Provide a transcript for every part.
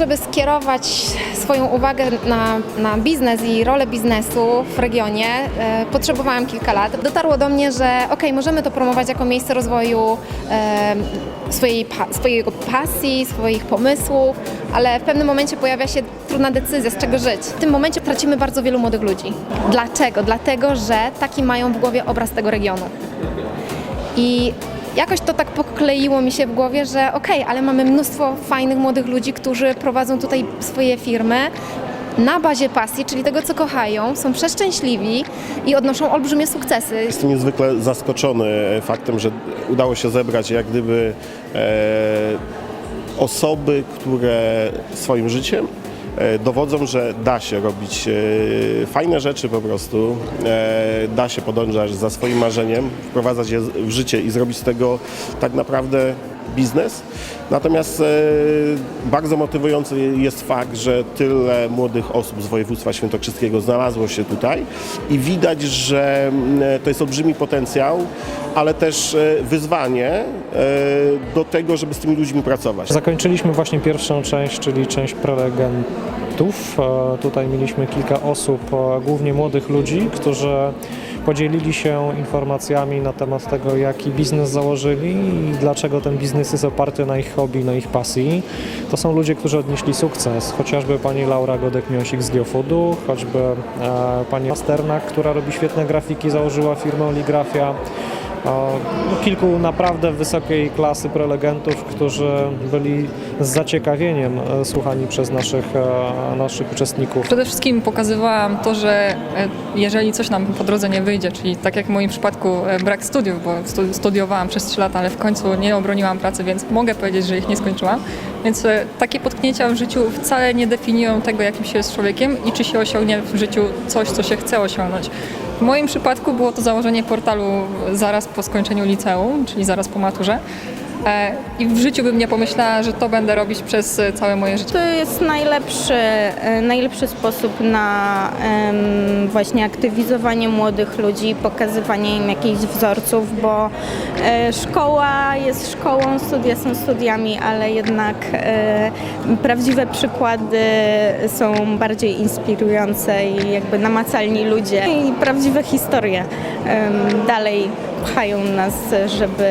żeby skierować swoją uwagę na, na biznes i rolę biznesu w regionie, e, potrzebowałam kilka lat. Dotarło do mnie, że ok, możemy to promować jako miejsce rozwoju e, swojej, swojego pasji, swoich pomysłów, ale w pewnym momencie pojawia się trudna decyzja, z czego żyć. W tym momencie tracimy bardzo wielu młodych ludzi. Dlaczego? Dlatego, że taki mają w głowie obraz tego regionu. I jakoś to tak pokleiło mi się w głowie, że okej, ale mamy mnóstwo fajnych młodych ludzi, którzy prowadzą tutaj swoje firmy na bazie pasji, czyli tego, co kochają, są przeszczęśliwi i odnoszą olbrzymie sukcesy. Jestem niezwykle zaskoczony faktem, że udało się zebrać jak gdyby e, osoby, które swoim życiem e, dowodzą, że da się robić e, fajne rzeczy po prostu, e, da się podążać za swoim marzeniem, wprowadzać je w życie i zrobić z tego tak naprawdę biznes. Natomiast e, bardzo motywujący jest fakt, że tyle młodych osób z województwa świętokrzyskiego znalazło się tutaj i widać, że mm, to jest olbrzymi potencjał, ale też e, wyzwanie e, do tego, żeby z tymi ludźmi pracować. Zakończyliśmy właśnie pierwszą część, czyli część prelegentów. E, Tutaj mieliśmy kilka osób, e, głównie młodych ludzi, którzy podzielili się informacjami na temat tego, jaki biznes założyli i dlaczego ten biznes jest oparty na ich hobby, na ich pasji. To są ludzie, którzy odnieśli sukces, chociażby pani Laura Godek-Miosik z Geofoodu, choćby e, pani Pasternak, która robi świetne grafiki, założyła firmę Oligrafia. O, Kilku naprawdę wysokiej klasy prelegentów, którzy byli z zaciekawieniem e, słuchani przez naszych, e, naszych uczestników. Przede wszystkim pokazywałam to, że e, jeżeli coś nam po drodze nie wyjdzie, czyli tak jak w moim przypadku brak studiów, bo stu- studiowałam przez 3 lata, ale w końcu nie obroniłam pracy, więc mogę powiedzieć, że ich nie skończyłam. Więc takie potknięcia w życiu wcale nie definiują tego, jakim się jest człowiekiem i czy się osiągnie w życiu coś, co się chce osiągnąć. W moim przypadku było to założenie portalu zaraz po skończeniu liceum, czyli zaraz po maturze. E, I w życiu bym nie pomyślała, że to będę robić przez e, całe moje życie. To jest najlepszy, e, najlepszy sposób na właśnie aktywizowanie młodych ludzi, pokazywanie im jakichś wzorców, bo szkoła jest szkołą, studia są studiami, ale jednak prawdziwe przykłady są bardziej inspirujące i jakby namacalni ludzie i prawdziwe historie dalej pchają nas, żeby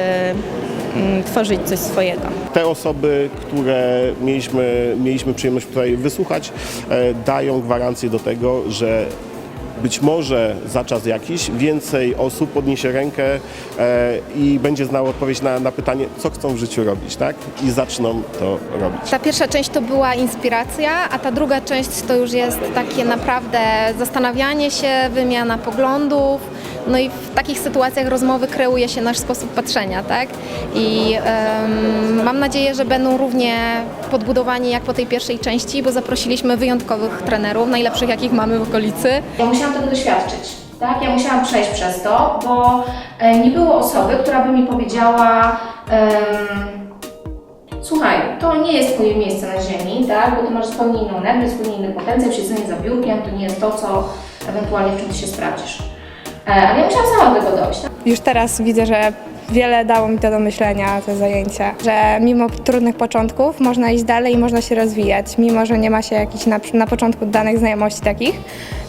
tworzyć coś swojego. Te osoby, które mieliśmy, mieliśmy przyjemność tutaj wysłuchać, e, dają gwarancję do tego, że być może za czas jakiś więcej osób podniesie rękę e, i będzie znało odpowiedź na, na pytanie, co chcą w życiu robić, tak? I zaczną to robić. Ta pierwsza część to była inspiracja, a ta druga część to już jest takie naprawdę zastanawianie się, wymiana poglądów. No i w takich sytuacjach rozmowy kreuje się nasz sposób patrzenia, tak? I em, mam nadzieję, że będą równie podbudowani jak po tej pierwszej części, bo zaprosiliśmy wyjątkowych trenerów, najlepszych jakich mamy w okolicy. Ja musiałam tego doświadczyć. Tak? Ja musiałam przejść przez to, bo e, nie było osoby, która by mi powiedziała em, słuchaj, to nie jest twoje miejsce na ziemi, tak? bo ty masz zupełnie inną energię, zupełnie inny potencjał, siedzenie za biurkiem to nie jest to, co ewentualnie w się sprawdzisz. Ale ja musiałam sama do tego dojść. Tak? Już teraz widzę, że wiele dało mi to do myślenia, te zajęcia, że mimo trudnych początków można iść dalej i można się rozwijać, mimo że nie ma się jakichś na, na początku danych znajomości takich,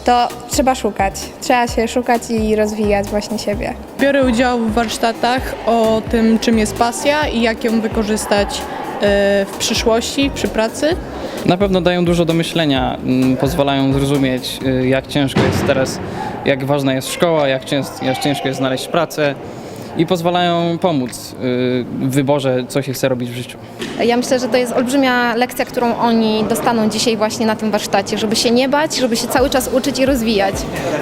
to trzeba szukać, trzeba się szukać i rozwijać właśnie siebie. Biorę udział w warsztatach o tym, czym jest pasja i jak ją wykorzystać w przyszłości, przy pracy. Na pewno dają dużo do myślenia, mm, pozwalają zrozumieć, y, jak ciężko jest teraz, jak ważna jest szkoła, jak ciężko jest znaleźć pracę i pozwalają pomóc y, w wyborze, co się chce robić w życiu. Ja myślę, że to jest olbrzymia lekcja, którą oni dostaną dzisiaj właśnie na tym warsztacie, żeby się nie bać, żeby się cały czas uczyć i rozwijać,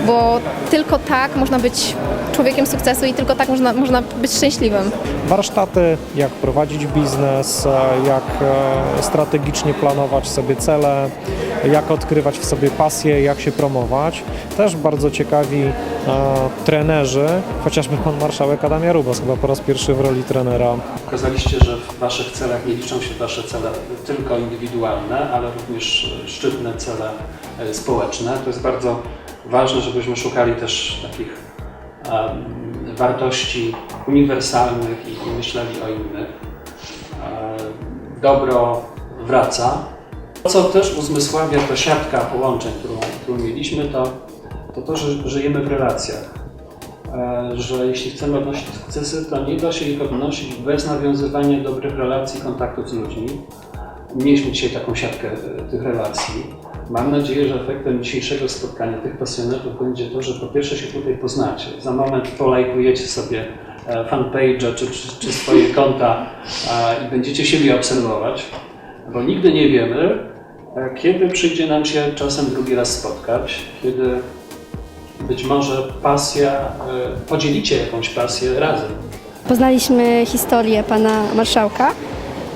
bo tylko tak można być człowiekiem sukcesu i tylko tak można, można być szczęśliwym. Warsztaty, jak prowadzić biznes, jak e, strategicznie planować sobie cele, jak odkrywać w sobie pasję, jak się promować. Też bardzo ciekawi e, trenerzy, chociażby pan marszałek Adam Jarubas, chyba po raz pierwszy w roli trenera Pokazaliście, że w Waszych celach nie liczą się Wasze cele tylko indywidualne, ale również szczytne cele e, społeczne. To jest bardzo ważne, żebyśmy szukali też takich em, wartości uniwersalnych i, i myśleli o innych. E, dobro wraca co też uzmysławia ta siatka połączeń, którą, którą mieliśmy, to, to to, że żyjemy w relacjach. E, Że jeśli chcemy odnosić sukcesy, to nie da się ich odnosić bez nawiązywania dobrych relacji, kontaktów z ludźmi. Mieliśmy dzisiaj taką siatkę e, tych relacji. Mam nadzieję, że efektem dzisiejszego spotkania tych pasjonatów będzie to, że po pierwsze się tutaj poznacie. Za moment polajkujecie sobie e, fanpage'a czy, czy, czy swoje konta i będziecie siebie obserwować, bo nigdy nie wiemy, kiedy przyjdzie nam się czasem drugi raz spotkać, kiedy być może pasja, e, podzielicie jakąś pasję razem. Poznaliśmy historię pana marszałka.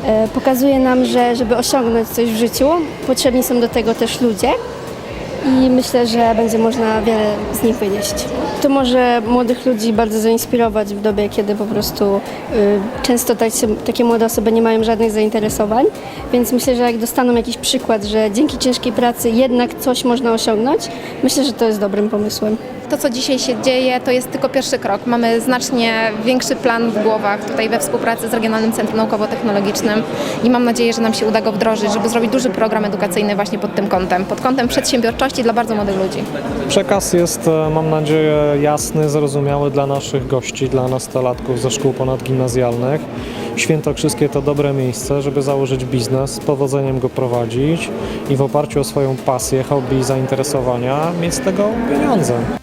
E, Pokazuje nam, że żeby osiągnąć coś w życiu, potrzebni są do tego też ludzie i myślę, że będzie można wiele z nich wynieść. To może młodych ludzi bardzo zainspirować w dobie, kiedy po prostu y, często tak takie młode osoby nie mają żadnych zainteresowań, więc myślę, że jak dostaną jakiś przykład, że dzięki ciężkiej pracy jednak coś można osiągnąć, myślę, że to jest dobrym pomysłem. To, co dzisiaj się dzieje, to jest tylko pierwszy krok. Mamy znacznie większy plan w głowach tutaj we współpracy z Regionalnym Centrum Naukowo-Technologicznym i mam nadzieję, że nam się uda go wdrożyć, żeby zrobić duży program edukacyjny właśnie pod tym kątem, pod kątem przedsiębiorczości dla bardzo młodych ludzi. Przekaz jest, e, mam nadzieję, jasny, zrozumiały dla naszych gości, dla nastolatków ze szkół ponadgimnazjalnych. Świętokrzyskie to dobre miejsce, żeby założyć biznes, z powodzeniem go prowadzić i w oparciu o swoją pasję, hobby i zainteresowania mieć z tego pieniądze.